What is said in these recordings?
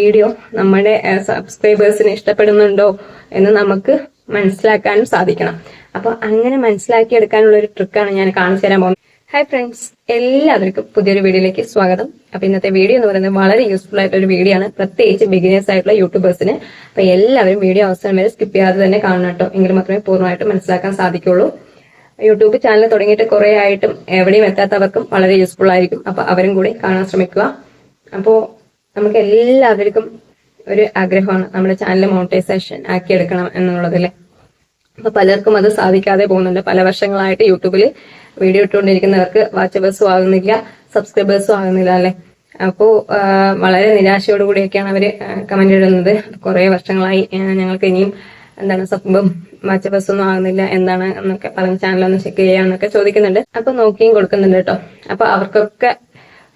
Video നമ്മുടെ സബ്സ്ക്രൈബേഴ്സിന് ഇഷ്ടപ്പെടുന്നുണ്ടോ എന്ന് നമുക്ക് മനസ്സിലാക്കാനും സാധിക്കണം. അപ്പൊ അങ്ങനെ മനസ്സിലാക്കിയെടുക്കാനുള്ള ഒരു ട്രിക്കാണ് ഞാൻ കാണിച്ചു തരാൻ പോകുന്നത്. ഹായ് ഫ്രണ്ട്സ് എല്ലാവർക്കും പുതിയൊരു വീഡിയോയിലേക്ക് സ്വാഗതം. അപ്പൊ ഇന്നത്തെ വീഡിയോ എന്ന് പറയുന്നത് വളരെ യൂസ്ഫുൾ ആയിട്ടുള്ള ഒരു വീഡിയോ ആണ്. പ്രത്യേകിച്ച് ബിഗിനേഴ്സ് ആയിട്ടുള്ള യൂട്യൂബേഴ്സിന് അപ്പൊ എല്ലാവരും വീഡിയോ അവസാനം വരെ സ്കിപ്പ് ചെയ്യാതെ തന്നെ കാണണം കേട്ടോ. എങ്കിൽ മാത്രമേ പൂർണമായിട്ട് മനസ്സിലാക്കാൻ സാധിക്കുള്ളൂ. യൂട്യൂബ് ചാനൽ തുടങ്ങിയിട്ട് കുറെ ആയിട്ടും എവിടെയും എത്താത്തവർക്കും വളരെ യൂസ്ഫുൾ ആയിരിക്കും. അപ്പൊ അവരും കൂടി കാണാൻ ശ്രമിക്കുക. അപ്പോൾ നമുക്ക് എല്ലാവർക്കും ഒരു ആഗ്രഹമാണ് നമ്മുടെ ചാനൽ മോണിറ്റൈസേഷൻ ആക്കിയെടുക്കണം എന്നുള്ളതല്ലേ അപ്പൊ പലർക്കും അത് സാധിക്കാതെ പോകുന്നുണ്ട്. പല വർഷങ്ങളായിട്ട് യൂട്യൂബിൽ വീഡിയോ ഇട്ടുകൊണ്ടിരിക്കുന്നവർക്ക് വാച്ചവേഴ്സും ആകുന്നില്ല സബ്സ്ക്രൈബേഴ്സും ആകുന്നില്ല അല്ലെ? അപ്പോൾ വളരെ നിരാശയോടുകൂടിയൊക്കെയാണ് അവർ കമന്റ് ഇടുന്നത്. കുറേ വർഷങ്ങളായി ഞങ്ങൾക്ക് ഇനിയും എന്താണ് സബ്ബും വാച്ചവേഴ്സ് ഒന്നും ആകുന്നില്ല എന്താണ് എന്നൊക്കെ പറഞ്ഞ ചാനലൊന്ന് ചെക്ക് ചെയ്യാന്നൊക്കെ ചോദിക്കുന്നുണ്ട്. അപ്പൊ നോക്കിയും കൊടുക്കുന്നുണ്ട് കേട്ടോ. അപ്പൊ അവർക്കൊക്കെ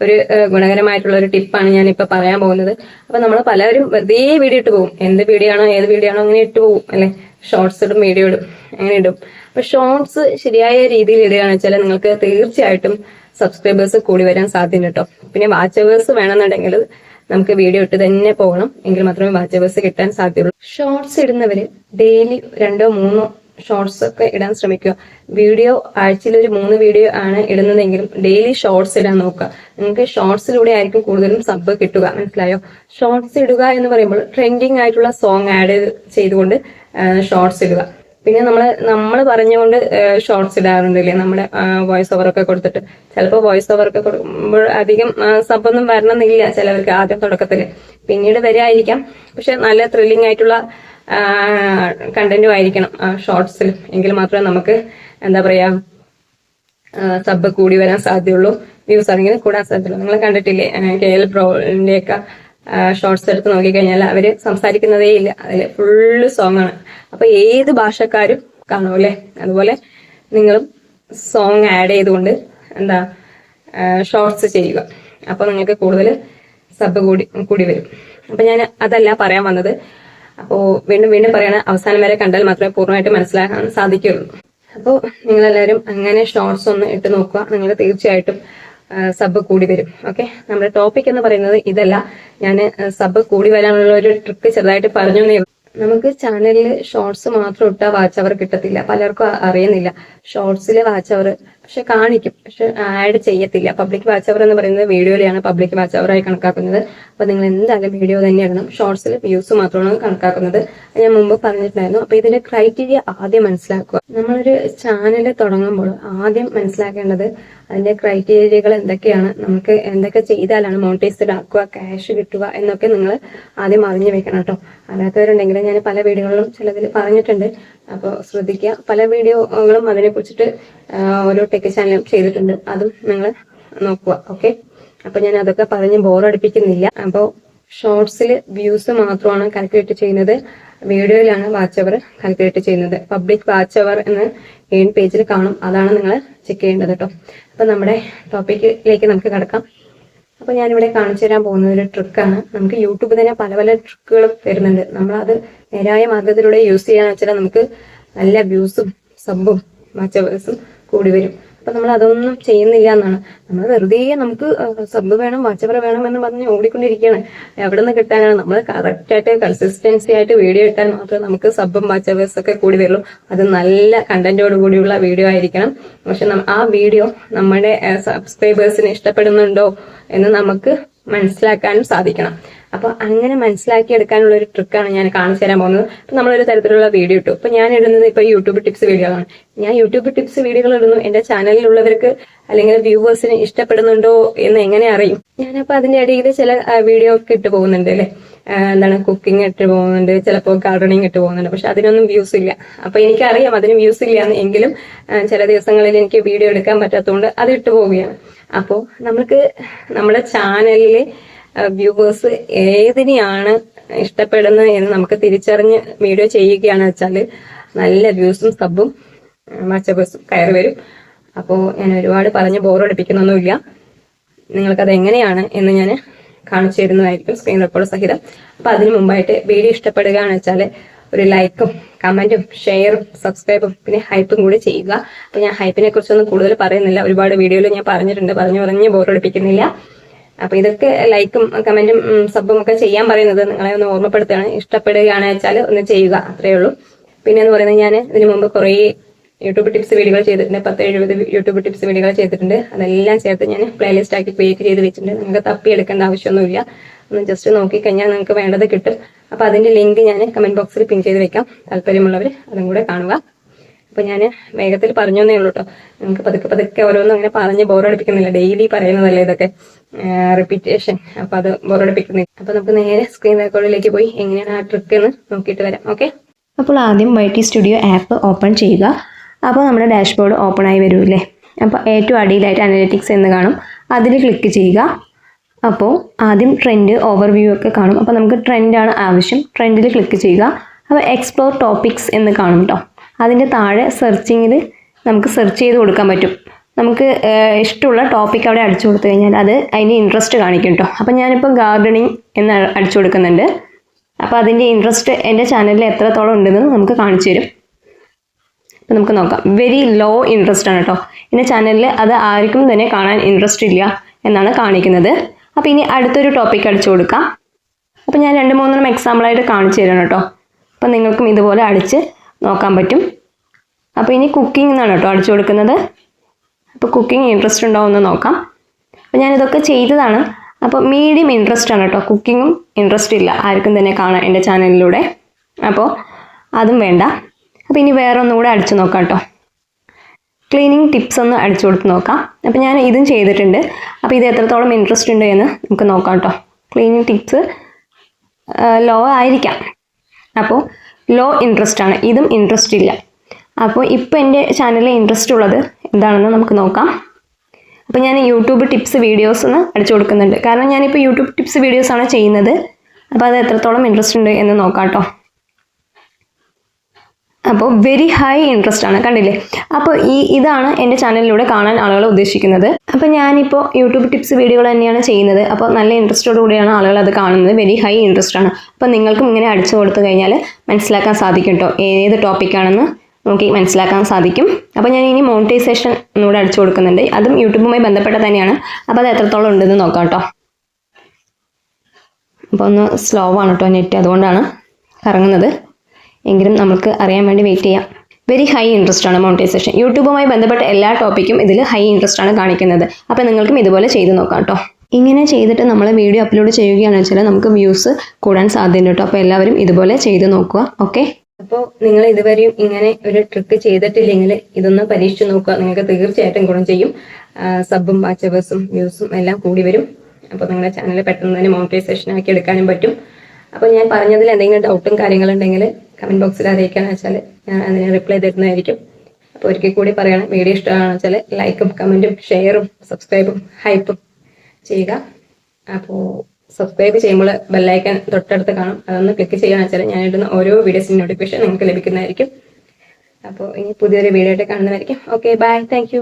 ഒരു ഗുണകരമായിട്ടുള്ള ഒരു ടിപ്പാണ് ഞാൻ ഇപ്പൊ പറയാൻ പോകുന്നത്. അപ്പൊ നമ്മൾ പലരും വെറുതെ വീഡിയോ ഇട്ട് പോകും എന്ത് വീഡിയോ ആണോ ഏത് വീഡിയോ ആണോ അങ്ങനെ ഇട്ട് പോകും അല്ലെ? ഷോർട്സ് ഇടും വീഡിയോ ഇടും അങ്ങനെ ഇടും. അപ്പൊ ഷോർട്സ് ശരിയായ രീതിയിൽ ഇടുകയാണെന്ന് വെച്ചാൽ നിങ്ങൾക്ക് തീർച്ചയായിട്ടും സബ്സ്ക്രൈബേഴ്സ് കൂടി വരാൻ സാധ്യത കേട്ടോ പിന്നെ വാച്ചവേഴ്സ് വേണമെന്നുണ്ടെങ്കിൽ നമുക്ക് വീഡിയോ ഇട്ട് തന്നെ പോകണം. എങ്കിൽ മാത്രമേ വാച്ചവേഴ്സ് കിട്ടാൻ സാധ്യതയുള്ളൂ. ഷോർട്സ് ഇടുന്നവര് ഡെയിലി രണ്ടോ മൂന്നോ ഷോർട്സ് ഒക്കെ ഇടാൻ ശ്രമിക്കുക. വീഡിയോ ആഴ്ചയിൽ ഒരു മൂന്ന് വീഡിയോ ആണ് ഇടുന്നതെങ്കിലും ഡെയിലി ഷോർട്സ് ഇടാൻ നോക്കുക. നിങ്ങൾക്ക് ഷോർട്സിലൂടെ ആയിരിക്കും കൂടുതലും സബ് കിട്ടുക. മനസ്സിലായോ? ഷോർട്സ് ഇടുക എന്ന് പറയുമ്പോൾ ട്രെൻഡിങ് ആയിട്ടുള്ള സോങ് ആഡ് ചെയ്തുകൊണ്ട് ഷോർട്സ് ഇടുക. പിന്നെ നമ്മൾ നമ്മൾ പറഞ്ഞുകൊണ്ട് ഷോർട്സ് ഇടാറുണ്ടല്ലേ നമ്മുടെ വോയിസ് ഓവർ ഒക്കെ കൊടുത്തിട്ട്. ചിലപ്പോൾ വോയിസ് ഓവർ ഒക്കെ കൊടുക്കുമ്പോൾ അധികം സബൊന്നും വരണമെന്നില്ല ചിലവർക്ക് ആദ്യം തുടക്കത്തിൽ പിന്നീട് വരായിരിക്കാം പക്ഷെ നല്ല ത്രില്ലിംഗ് ആയിട്ടുള്ള കണ്ടന്റും ആയിരിക്കണം ഷോർട്സിൽ. എങ്കിൽ മാത്രമേ നമുക്ക് എന്താ പറയാ സബ് കൂടി വരാൻ സാധ്യതയുള്ളൂ. വ്യൂസ് ആണെങ്കിൽ കൂടാൻ സാധ്യതയുള്ളൂ. നിങ്ങൾ കണ്ടിട്ടില്ലേ? കെ എൽ ബ്രോന്റെ ഒക്കെ ഷോർട്സ് എടുത്ത് നോക്കിക്കഴിഞ്ഞാൽ അവർ സംസാരിക്കുന്നതേ ഇല്ല. അതിൽ ഫുള്ള് സോങ് ആണ് അപ്പൊ ഏത് ഭാഷക്കാരും കാണും അല്ലേ? അതുപോലെ നിങ്ങളും സോങ് ആഡ് ചെയ്തുകൊണ്ട് എന്താ ഷോർട്സ് ചെയ്യുക. അപ്പൊ നിങ്ങൾക്ക് കൂടുതൽ സബ് കൂടി കൂടി വരും. അപ്പൊ ഞാൻ അതല്ല പറയാൻ വന്നത്. അപ്പോൾ വീണ്ടും വീണ്ടും പറയണ അവസാനം വരെ കണ്ടാൽ മാത്രമേ പൂർണമായിട്ട് മനസ്സിലാക്കാൻ സാധിക്കുകയുള്ളൂ. അപ്പോൾ നിങ്ങളെല്ലാവരും അങ്ങനെ ഷോർട്സ് ഒന്ന് ഇട്ട് നോക്കുക. നിങ്ങൾക്ക് തീർച്ചയായിട്ടും സബ് കൂടി വരും. ഓക്കെ നമ്മുടെ ടോപ്പിക് എന്ന് പറയുന്നത് ഇതല്ല. ഞാൻ സബ് കൂടി വരാനുള്ള ഒരു ട്രിക്ക് ചെറുതായിട്ട് പറഞ്ഞു. നമുക്ക് ചാനലിൽ ഷോർട്സ് മാത്രം ഇട്ടാൽ വാച്ച് അവർ കിട്ടത്തില്ല. പലർക്കും അറിയുന്നില്ല. ഷോർട്സിലെ വാച്ച് അവർ പക്ഷെ കാണിക്കും. പക്ഷെ ആഡ് ചെയ്യത്തില്ല. പബ്ലിക് വാച്ച് അവർ എന്ന് പറയുന്നത് വീഡിയോയിലാണ് പബ്ലിക് വാച്ച് അവറായി കണക്കാക്കുന്നത്. അപ്പൊ നിങ്ങൾ എന്തായാലും വീഡിയോ തന്നെ ഷോർട്സിൽ വ്യൂസ് മാത്രമാണ് കണക്കാക്കുന്നത്. ഞാൻ മുമ്പ് പറഞ്ഞിട്ടുണ്ടായിരുന്നു. അപ്പൊ ഇതിന്റെ ക്രൈറ്റീരിയ ആദ്യം മനസ്സിലാക്കുക. നമ്മളൊരു ചാനൽ തുടങ്ങുമ്പോൾ ആദ്യം മനസ്സിലാക്കേണ്ടത് അതിന്റെ ക്രൈറ്റീരിയകൾ എന്തൊക്കെയാണ്? നമുക്ക് എന്തൊക്കെ ചെയ്താലാണ് മോണിറ്റൈസ്ഡ് ആക്കുക ക്യാഷ് കിട്ടുക എന്നൊക്കെ നിങ്ങൾ ആദ്യം അറിഞ്ഞു വെക്കണം കേട്ടോ. അറിയാത്തവരുണ്ടെങ്കിൽ ഞാൻ പല വീഡിയോകളിലും ചിലതിൽ പറഞ്ഞിട്ടുണ്ട്. അപ്പോൾ ശ്രദ്ധിക്കുക. പല വീഡിയോകളും അതിനെ കുറിച്ചിട്ട് ഓരോ ടെക് ചാനലും ചെയ്തിട്ടുണ്ട്. അതും നിങ്ങൾ നോക്കുക ഓക്കെ അപ്പൊ ഞാൻ അതൊക്കെ പറഞ്ഞ് ബോറടിപ്പിക്കുന്നില്ല അപ്പോൾ ഷോർട്സിൽ വ്യൂസ് മാത്രമാണ് കാൽക്കുലേറ്റ് ചെയ്യുന്നത്. വീഡിയോയിലാണ് വാച്ച് അവർ കാൽക്കുലേറ്റ് ചെയ്യുന്നത്. പബ്ലിക് വാച്ച് അവർ എന്ന് മെയിൻ പേജിൽ കാണും. അതാണ് നിങ്ങൾ ചെക്ക് ചെയ്യേണ്ടത് കേട്ടോ അപ്പൊ നമ്മുടെ ടോപ്പിക്കിലേക്ക് നമുക്ക് കിടക്കാം. അപ്പൊ ഞാനിവിടെ കാണിച്ചു തരാൻ പോകുന്ന ഒരു ട്രിക്കാണ് നമുക്ക് യൂട്യൂബ് തന്നെ പല പല ട്രിക്കുകളും വരുന്നുണ്ട്. നമ്മളത് നേരായ മാർഗത്തിലൂടെ യൂസ് ചെയ്യാന്ന് വെച്ചാൽ നമുക്ക് നല്ല വ്യൂസും സബും വാച്ചബേഴ്സും കൂടി വരും. അപ്പൊ നമ്മൾ അതൊന്നും ചെയ്യുന്നില്ല എന്നാണ്. നമ്മൾ വെറുതെ നമുക്ക് സബ് വേണം വാച്ചവർ വേണം എന്ന് പറഞ്ഞ് ഓടിക്കൊണ്ടിരിക്കുകയാണ്. എവിടെ നിന്ന് കിട്ടാനാണ്? നമ്മൾ കറക്റ്റ് ആയിട്ട് കൺസിസ്റ്റൻസി ആയിട്ട് വീഡിയോ ഇട്ടാൽ മാത്രമേ നമുക്ക് സബും വാച്ചവേഴ്സ് ഒക്കെ കൂടി വരുള്ളൂ. അത് നല്ല കണ്ടന്റോട് കൂടിയുള്ള വീഡിയോ ആയിരിക്കണം. പക്ഷെ ആ വീഡിയോ നമ്മുടെ സബ്സ്ക്രൈബേഴ്സിന് ഇഷ്ടപ്പെടുന്നുണ്ടോ എന്ന് നമുക്ക് മനസ്സിലാക്കാനും സാധിക്കണം. അപ്പൊ അങ്ങനെ മനസ്സിലാക്കി എടുക്കാനുള്ള ഒരു ട്രിക്കാണ് ഞാൻ കാണിച്ചു തരാൻ പോകുന്നത്. അപ്പൊ നമ്മളൊരു തരത്തിലുള്ള വീഡിയോ ഇട്ടു. അപ്പൊ ഞാൻ ഇടുന്നത് ഇപ്പൊ യൂട്യൂബ് ടിപ്സ് വീഡിയോകളാണ് ഞാൻ യൂട്യൂബ് ടിപ്സ് വീഡിയോകൾ ഇടുന്നു. എന്റെ ചാനലിലുള്ളവർക്ക് അല്ലെങ്കിൽ വ്യൂവേഴ്സിന് ഇഷ്ടപ്പെടുന്നുണ്ടോ എന്ന് എങ്ങനെ അറിയും? ഞാനപ്പോ അതിന്റെ ഇടയിൽ ചില വീഡിയോ ഒക്കെ ഇട്ട് പോകുന്നുണ്ട് അല്ലെ? എന്താണ് കുക്കിംഗ് ഇട്ട് പോകുന്നുണ്ട്. ചിലപ്പോൾ ഗാർഡനിങ് ഇട്ട് പോകുന്നുണ്ട്. പക്ഷെ അതിനൊന്നും വ്യൂസ് ഇല്ല. അപ്പൊ എനിക്കറിയാം അതിന് വ്യൂസ് ഇല്ല എന്നെങ്കിലും ചില ദിവസങ്ങളിൽ എനിക്ക് വീഡിയോ എടുക്കാൻ പറ്റാത്തതുകൊണ്ട് അത് ഇട്ട് പോവുകയാണ്. അപ്പോൾ നമുക്ക് നമ്മുടെ ചാനലിൽ വ്യൂവേഴ്സ് ഏതിനെയാണ് ഇഷ്ടപ്പെടുന്നത് എന്ന് നമുക്ക് തിരിച്ചറിഞ്ഞ് വീഡിയോ ചെയ്യുകയാണ് വെച്ചാൽ നല്ല വ്യൂസും സബും വാച്ചബേഴ്സും കയറി വരും. അപ്പോൾ ഞാൻ ഒരുപാട് പറഞ്ഞ് ബോറടിപ്പിക്കുന്നൊന്നുമില്ല നിങ്ങൾക്കത് എങ്ങനെയാണ് എന്ന് ഞാൻ കാണിച്ചു തരുന്നതായിരിക്കും സ്ക്രീൻ റെക്കോർഡ് സഹിതം. അപ്പം അതിന് മുമ്പായിട്ട് വീഡിയോ ഇഷ്ടപ്പെടുകയാണ് വെച്ചാൽ ഒരു ലൈക്കും കമന്റും ഷെയറും സബ്സ്ക്രൈബും പിന്നെ ഹൈപ്പും കൂടി ചെയ്യുക. അപ്പം ഞാൻ ഹൈപ്പിനെ കുറിച്ചൊന്നും കൂടുതൽ പറയുന്നില്ല. ഒരുപാട് വീഡിയോയിൽ ഞാൻ പറഞ്ഞിട്ടുണ്ട്. പറഞ്ഞു പറഞ്ഞ് ബോറടിപ്പിക്കുന്നില്ല അപ്പൊ ഇതൊക്കെ ലൈക്കും കമന്റും സബും ഒക്കെ ചെയ്യാൻ പറയുന്നത് നിങ്ങളെ ഒന്ന് ഓർമ്മപ്പെടുത്തുകയാണ്. ഇഷ്ടപ്പെടുകയാണ് വെച്ചാൽ ഒന്ന് ചെയ്യുക അത്രേ ഉള്ളൂ. പിന്നെ എന്ന് പറയുന്നത് ഞാൻ ഇതിനു മുമ്പ് കുറേ യൂട്യൂബ് ടിപ്സ് വീഡിയോകൾ ചെയ്തിട്ടുണ്ട്. പത്ത് എഴുപത് യൂട്യൂബ് ടിപ്സ് വീഡിയോകൾ ചെയ്തിട്ടുണ്ട്. അതെല്ലാം ചേർത്ത് ഞാൻ പ്ലേലിസ്റ്റ് ആക്കി ക്രിയേറ്റ് ചെയ്ത് വെച്ചിട്ടുണ്ട്. നിങ്ങൾക്ക് തപ്പി എടുക്കേണ്ട ആവശ്യമൊന്നുമില്ല. ഒന്ന് ജസ്റ്റ് നോക്കി കഴിഞ്ഞാൽ നിങ്ങൾക്ക് വേണ്ടത് കിട്ടും. അപ്പൊ അതിന്റെ ലിങ്ക് ഞാൻ കമന്റ് ബോക്സിൽ പിൻ ചെയ്ത് വെക്കാം. താല്പര്യമുള്ളവർ അതും കൂടെ കാണുക. അപ്പൊ ഞാൻ വേഗത്തിൽ പറഞ്ഞേ ഉള്ളൂ കേട്ടോ നിങ്ങൾക്ക് പതുക്കെ പതുക്കെ ഓരോന്നും അങ്ങനെ പറഞ്ഞ് ബോറടിപ്പിക്കുന്നില്ല ഡെയിലി പറയുന്നതല്ലേ ഇതൊക്കെ? റിപ്പീറ്റേഷൻ അപ്പൊ അത് ബോറടിപ്പിക്കുന്നില്ല അപ്പൊ നമുക്ക് നേരെ സ്ക്രീൻ റെക്കോർഡിലേക്ക് പോയി എങ്ങനെയാണ് ആ ട്രിക്ക് എന്ന് നോക്കിയിട്ട് വരാം. ഓക്കെ അപ്പോൾ ആദ്യം Y T Studio app open ചെയ്യുക. അപ്പോൾ നമ്മുടെ ഡാഷ്ബോർഡ് ഓപ്പൺ ആയി വരൂല്ലേ അപ്പോൾ ഏറ്റവും അടിയിലായിട്ട് അനലറ്റിക്സ് എന്ന് കാണും. അതിൽ ക്ലിക്ക് ചെയ്യുക. അപ്പോൾ ആദ്യം ട്രെൻഡ് ഓവർവ്യൂ ഒക്കെ കാണും. അപ്പോൾ നമുക്ക് ട്രെൻഡാണ് ആവശ്യം. ട്രെൻഡിൽ ക്ലിക്ക് ചെയ്യുക. അപ്പോൾ എക്സ്പ്ലോർ ടോപ്പിക്സ് എന്ന് കാണും കേട്ടോ അതിന്റെ താഴെ സെർച്ചിങ്ങിൽ നമുക്ക് സെർച്ച് ചെയ്ത് കൊടുക്കാൻ പറ്റും. നമുക്ക് ഇഷ്ടമുള്ള ടോപ്പിക് അവിടെ അടിച്ചു കൊടുത്തു കഴിഞ്ഞാൽ അത് അതിന്റെ ഇൻട്രസ്റ്റ് കാണിക്കും കേട്ടോ അപ്പം ഞാനിപ്പോൾ ഗാർഡനിങ് എന്ന് അടിച്ചു കൊടുക്കുന്നുണ്ട്. അപ്പോൾ അതിന്റെ ഇൻട്രസ്റ്റ് എന്റെ ചാനലിൽ എത്രത്തോളം ഉണ്ടെന്ന് നമുക്ക് കാണിച്ചു തരും. അപ്പോൾ നമുക്ക് നോക്കാം. വെരി ലോ ഇൻട്രസ്റ്റ് ആണ് കേട്ടോ എന്റെ ചാനലിൽ അത് ആർക്കും തന്നെ കാണാൻ ഇൻട്രസ്റ്റ് ഇല്ല എന്നാണ് കാണിക്കുന്നത്. അപ്പോൾ ഇനി അടുത്തൊരു ടോപ്പിക് അടിച്ചു കൊടുക്കാം. അപ്പോൾ ഞാൻ രണ്ട് മൂന്നെണ്ണം എക്സാമ്പിളായിട്ട് കാണിച്ചു തരാം കേട്ടോ അപ്പോൾ നിങ്ങൾക്കും ഇതുപോലെ അടിച്ച് നോക്കാൻ പറ്റും. അപ്പോൾ ഇനി കുക്കിംഗ് എന്നാണ് കേട്ടോ അടിച്ചു കൊടുക്കുന്നത്. അപ്പോൾ കുക്കിംഗ് ഇൻട്രസ്റ്റ് ഉണ്ടോ എന്ന് നോക്കാം. അപ്പോൾ ഞാനിതൊക്കെ ചെയ്തതാണ്. അപ്പോൾ മീഡിയം ഇൻട്രസ്റ്റ് ആണ് കേട്ടോ. കുക്കിങ്ങും ഇൻട്രസ്റ്റ് ഇല്ല. ആർക്കും തന്നെ കാണാം എന്റെ ചാനലിലൂടെ അപ്പോൾ അതും വേണ്ട. അപ്പോൾ ഇനി വേറെ ഒന്നും കൂടെ അടിച്ചു നോക്കാം കേട്ടോ. ക്ലീനിങ് ടിപ്സ് ഒന്ന് അടിച്ചു കൊടുത്ത് നോക്കാം. അപ്പോൾ ഞാൻ ഇതും ചെയ്തിട്ടുണ്ട്. അപ്പോൾ ഇത് എത്രത്തോളം ഇൻട്രസ്റ്റ് ഉണ്ട് എന്ന് നമുക്ക് നോക്കാം കേട്ടോ. ക്ലീനിങ് ടിപ്സ് ലോ ആയിരിക്കാം. അപ്പോൾ ലോ ഇൻട്രസ്റ്റ് ആണ്. ഇതും ഇൻട്രസ്റ്റ് ഇല്ല. അപ്പോൾ ഇപ്പോൾ എന്റെ ചാനലിൽ ഇൻട്രസ്റ്റ് ഉള്ളത് എന്താണെന്ന് നമുക്ക് നോക്കാം. അപ്പോൾ ഞാൻ യൂട്യൂബ് ടിപ്സ് വീഡിയോസ് എന്ന് അടിച്ചു കൊടുക്കുന്നുണ്ട്. കാരണം ഞാനിപ്പോൾ യൂട്യൂബ് ടിപ്സ് വീഡിയോസ് ആണ് ചെയ്യുന്നത്. അപ്പോൾ അത് എത്രത്തോളം ഇൻട്രസ്റ്റ് ഉണ്ട് എന്ന് നോക്കാം കേട്ടോ അപ്പോൾ വെരി ഹൈ ഇൻട്രസ്റ്റ് ആണ് കണ്ടില്ലേ? അപ്പോൾ ഈ ഇതാണ് എന്റെ ചാനലിലൂടെ കാണാൻ ആളുകൾ ഉദ്ദേശിക്കുന്നത്. അപ്പോൾ ഞാനിപ്പോൾ യൂട്യൂബ് ടിപ്സ് വീഡിയോകൾ തന്നെയാണ് ചെയ്യുന്നത്. അപ്പോൾ നല്ല ഇൻട്രസ്റ്റോട് കൂടിയാണ് ആളുകൾ അത് കാണുന്നത്. വെരി ഹൈ ഇൻട്രസ്റ്റ് ആണ്. അപ്പോൾ നിങ്ങൾക്കും ഇങ്ങനെ അടിച്ചു കൊടുത്തു കഴിഞ്ഞാൽ മനസ്സിലാക്കാൻ സാധിക്കും കേട്ടോ. ഏത് ടോപ്പിക്കാണെന്ന് നോക്കി മനസ്സിലാക്കാൻ സാധിക്കും. അപ്പോൾ ഞാൻ ഇനി മോണിറ്റൈസേഷൻ ഒന്നുകൂടെ അടിച്ചു കൊടുക്കുന്നുണ്ട്. അതും യൂട്യൂബുമായി ബന്ധപ്പെട്ട തന്നെയാണ്. അപ്പോൾ അത് എത്രത്തോളം ഉണ്ടെന്ന് നോക്കാം കേട്ടോ. അപ്പോൾ ഒന്ന് സ്ലോ ആണ് കേട്ടോ നെറ്റ് അതുകൊണ്ടാണ് കറങ്ങുന്നത്. എങ്കിലും നമുക്ക് അറിയാൻ വേണ്ടി വെയിറ്റ് ചെയ്യാം. വെരി ഹൈ ഇൻട്രസ്റ്റ് ആണ് മോണിറ്റൈസേഷൻ യൂട്യൂബുമായി ബന്ധപ്പെട്ട എല്ലാ ടോപ്പിക്കും ഇതിൽ ഹൈ ഇൻട്രസ്റ്റ് ആണ് കാണിക്കുന്നത്. അപ്പോൾ നിങ്ങൾക്കും ഇതുപോലെ ചെയ്ത് നോക്കാം കേട്ടോ ഇങ്ങനെ ചെയ്തിട്ട് നമ്മൾ വീഡിയോ അപ്ലോഡ് ചെയ്യുകയാണെന്ന് വെച്ചാൽ നമുക്ക് വ്യൂസ് കൂടാൻ സാധ്യതയുണ്ട് കേട്ടോ അപ്പോൾ എല്ലാവരും ഇതുപോലെ ചെയ്ത് നോക്കുക. ഓക്കെ അപ്പോൾ നിങ്ങൾ ഇതുവരെയും ഇങ്ങനെ ഒരു ട്രിക്ക് ചെയ്തിട്ടില്ലെങ്കിൽ ഇതൊന്ന് പരീക്ഷിച്ച് നോക്കുക. നിങ്ങൾക്ക് തീർച്ചയായിട്ടും ഗുണം ചെയ്യും. സബും വാച്ചവേഴ്സും വ്യൂസും എല്ലാം കൂടി വരും. അപ്പോൾ നിങ്ങളുടെ ചാനൽ പെട്ടെന്ന് തന്നെ മോണിറ്റൈസേഷൻ ആക്കി എടുക്കാനും പറ്റും. അപ്പോൾ ഞാൻ പറഞ്ഞതിൽ എന്തെങ്കിലും ഡൗട്ടും കാര്യങ്ങളുണ്ടെങ്കിൽ കമന്റ് ബോക്സിൽ അറിയിക്കുകയാണെന്ന് വെച്ചാൽ ഞാൻ അതിന് റിപ്ലൈ തരുന്നതായിരിക്കും. അപ്പോൾ ഒരിക്കൽ കൂടി പറയണം വീഡിയോ ഇഷ്ടമാണെന്ന് വെച്ചാൽ ലൈക്കും കമന്റും ഷെയറും സബ്സ്ക്രൈബും ഹൈപ്പും ചെയ്യുക. അപ്പോൾ സബ്സ്ക്രൈബ് ചെയ്യുമ്പോൾ ബെല്ലൈക്കൻ തൊട്ടടുത്ത് കാണും. അതൊന്ന് ക്ലിക്ക് ചെയ്യുകയെന്ന് വെച്ചാൽ ഞാൻ ഇടുന്ന ഓരോ വീഡിയോസിന്റെ നോട്ടിഫിക്കേഷൻ നിങ്ങൾക്ക് ലഭിക്കുന്നതായിരിക്കും. അപ്പോൾ ഇനി പുതിയൊരു വീഡിയോ ആയിട്ട് കാണുന്നതായിരിക്കും. Okay bye thank